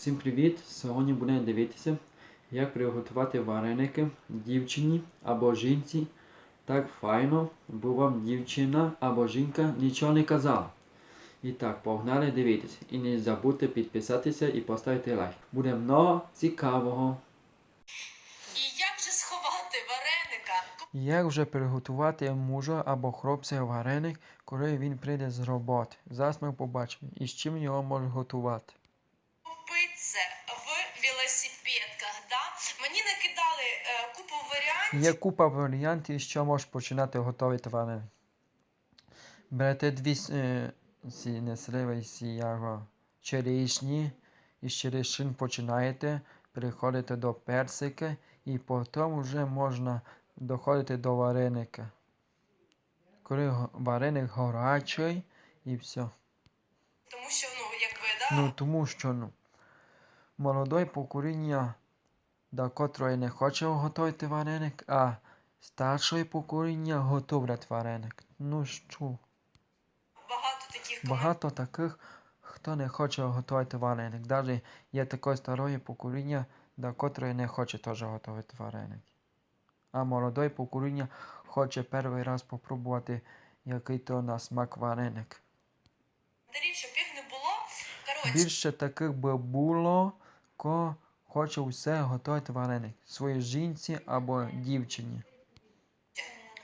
Всім привіт! Сьогодні будемо дивитися, як приготувати вареники дівчині або жінці. Так файно, бо вам дівчина або жінка нічого не казала. І так, погнали дивитися. І не забудьте підписатися і поставити лайк. Буде много цікавого. І як же сховати вареника? Як вже приготувати мужа або хлопця вареник, коли він прийде з роботи? Зараз ми побачимо, і з чим його можна готувати. Велосипедках, да? Мені накидали е, купу варіантів. Є купа варіантів, що можеш починати готувати вареник. Берете дві е, ці не сливи, ці яго, черешні, і з черешин починаєте, переходите до персика, і потім вже можна доходити до вареника. Коли вареник гарячий і все. Тому що, ну, якби, да? Ну, тому що ну, молоде покоління, до котрої не хоче готувати вареник, а старше покоління готовлять вареник. Ну що, багато таких багато таких, хто не хоче готувати вареник. Навіть є таке старе покоління, до котрої не хоче теж готувати вареник. А молоде покоління хоче перший раз попробувати, який то на смак вареник. Більше таких би було, ко хоче все готувати вареник своїй жінці або дівчині.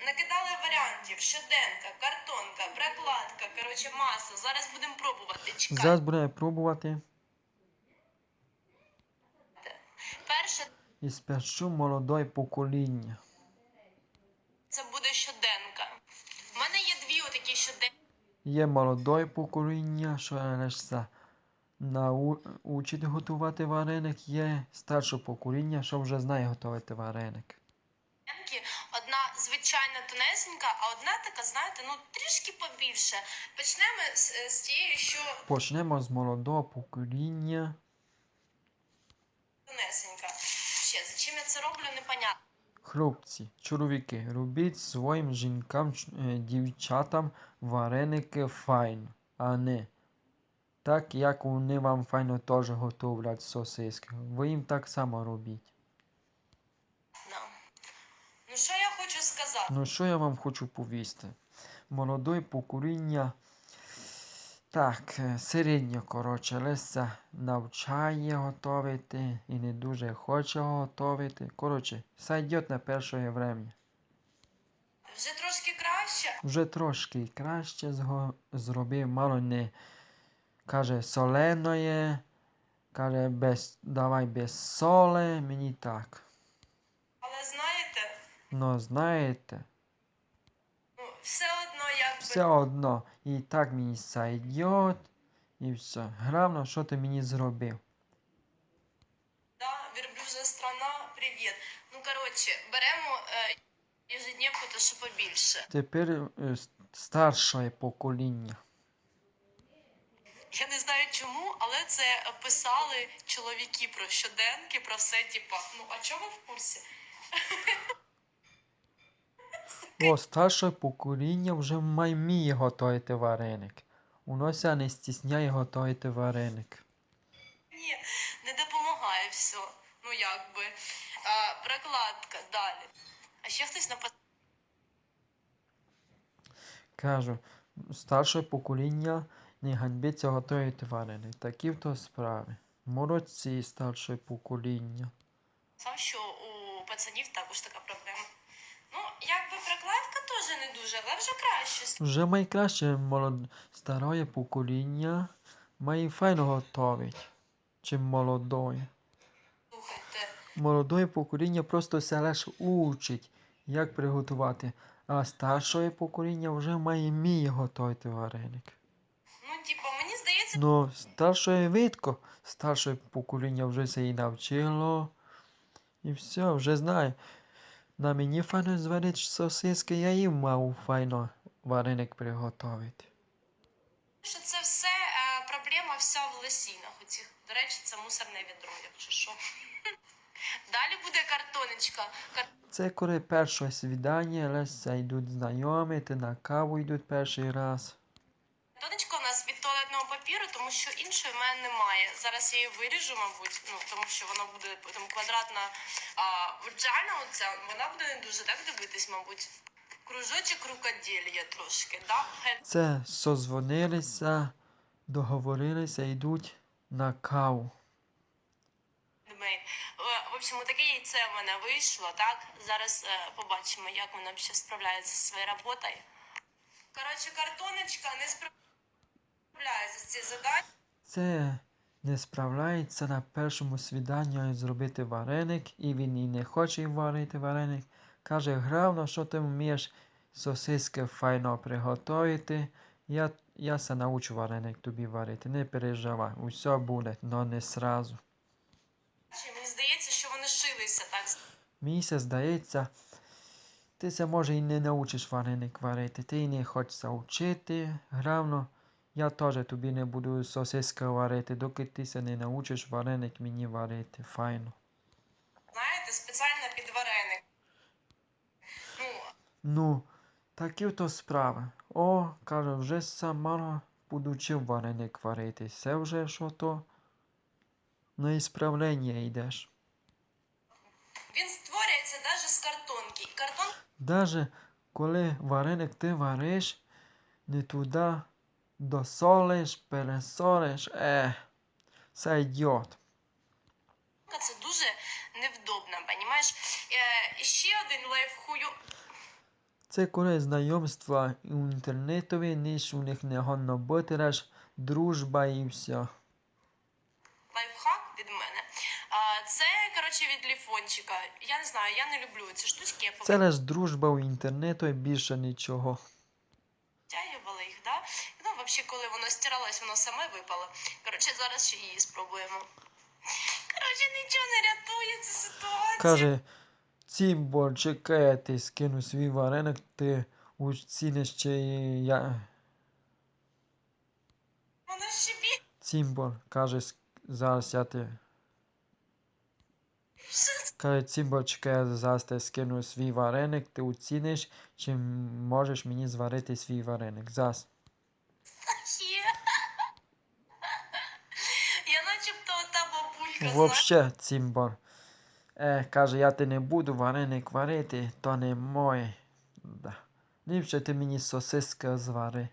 накидали варіантів, щоденка, картонка, прокладка, коротше, маса. Зараз будемо пробувати. Чекай. Зараз будемо пробувати Перше і спершу молоде покоління. це буде щоденка. У мене є дві отакі щоденки. Є молоде покоління, що лише научить готувати вареник, є старше покоління, що вже знає готувати вареник. Одна звичайна тонесенька, а одна така, знаєте, ну трішки побільше. Почнемо з, з тією, що Почнемо з молодого покоління. тонесенька. Ще за чим я це роблю, непонятно. Хлопці, чоловіки, робіть своїм жінкам, е, дівчатам вареники файно, а не так, як вони вам файно теж готовлять сосиски. Ви їм так само робіть. Ну. ну що я хочу сказати? Ну, що я вам хочу повісти? Молоде покоління, так, е, середньо, коротше, лише навчає готувати і не дуже хоче готувати. Коротше, сойдет на перше время. Вже трошки краще. Вже трошки краще зробив, мало не каже соленоє, каже без, давай без соли, мені так. Але знаєте, Ну, знаєте, ну все одно якби. все одно, і так мені сойдет, і все. Главное, що ти мені зробив. Да, верблюжа страна, привіт. Ну коротше, беремо е, ежедневку, то що побільше. Тепер е, старше покоління. Я не знаю чому, але це писали чоловіки про щоденки, про все, типа. Ну а чого в курсі? О, старше покоління вже має вміє готувати вареник. Унося не стісняє готувати вареник. Ні, не допомагає все. Ну якби. А, прокладка далі. А ще хтось написав. Кажу, старше покоління не ганьбиться готувати вареник. Такі в то справи. Молодці старше покоління. Сам що у пацанів також така проблема. Ну, якби прокладка теж не дуже, але вже краще. Вже найкраще молод... старе покоління має файно готовить, чим молодое. Слухайте. Покоління просто се лише учить, як приготувати, а старше покоління вже має вміє готувати вареник. Ну, типа, мені здається, Ну, старше видко, старше покоління вже се і навчило. І все, вже знає. На мені файно зварити сосиски, я їм мав файно вареник приготувати. що це все е, проблема вся в лосінах. Оцих. До речі, це мусорне відро, якщо що. Далі буде картоночка. Кар... Це коли перше свідання, лише йдуть знайомити, на каву йдуть перший раз. Від туалетного папіру, тому що іншої в мене немає. Зараз я її виріжу, мабуть, ну тому що вона буде там квадратна а, ваджана оця, вона буде не дуже так дивитись, мабуть. Кружочок рукоділля трошки, да? Це созвонилися, договорилися, йдуть на каву. Е, В общем, таке яйце в мене вийшло, так? Зараз е, побачимо, як воно ще справляється зі своєю роботою. Коротше, картоночка не справляється. Це не справляється на першому свіданні зробити вареник, і він і не хоче варити вареник. Каже, гравно, що ти вмієш сосиски файно приготувати. Я, я се научу вареник тобі варити, не переживай, усе буде, но не сразу. Мені здається, що вони шилися так. Мені се здається, ти се може і не научиш вареник варити, ти і не хочеш вчити. Гравно, я теж тобі не буду сосиски варити, доки ти се не научиш вареник мені варити. Файно. Знаєте, спеціально під вареник. Ну, Ну, такі то справи. О, каже, вже сама подучив вареник варити. Це вже що то? На ісправлення йдеш. він створюється навіть з картонки. І картон Даже коли вареник ти вариш, не туди досолиш, пересолиш, е, це ідіот. це дуже невдобно, понімаєш? Е, ще один лайфхую. Це коли знайомства у інтернетові, ніж у них не гонно бути, лиш дружба і все. лайфхак від мене. А, це, коротше, від ліфончика. Я не знаю, я не люблю ці штучки, я Це лиш дружба у інтернету і більше нічого. повтягувала їх, да? Взагалі, коли воно стиралось, воно саме випало. Коротше, зараз ще її спробуємо. Коротше, нічого не рятує ця ситуація. Каже, Цімбо, чекай, ти скину свій вареник, ти оціниш ще і я. Воно ще бі... Цімбо, каже, зараз я ти. Каже, Цімбо, чекай, я зараз ти скину свій вареник, ти оціниш, чи можеш мені зварити свій вареник. Зараз. Є. Я начебто ота бабулька. Вообще, Цімбо. Е, каже, я ти не буду вареник варити, то не моє. Да. Ліпше ти мені сосиска звари.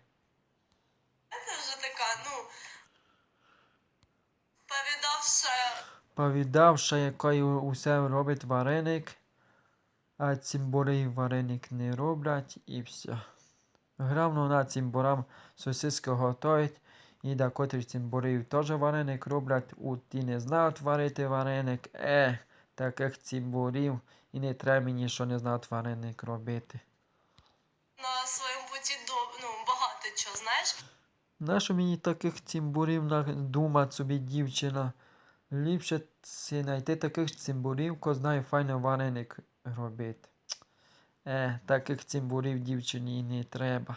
Це вже така, ну, повідавша Повідавши, який усе робить вареник, а цимбори вареник не роблять і все. Гравно на цимборам сосиски готують, і до котрих цимборів теж вареник роблять, у ті не знають варити вареник, е, таких цимборів і не треба мені, що не знають вареник робити. на своєму путі до, ну, багато чого, знаєш. Нащо мені таких цимбурів думати собі дівчина? Ліпше знайти таких цимбурів, ко знає файно вареник робити. Е, таких цимбурів дівчині не треба.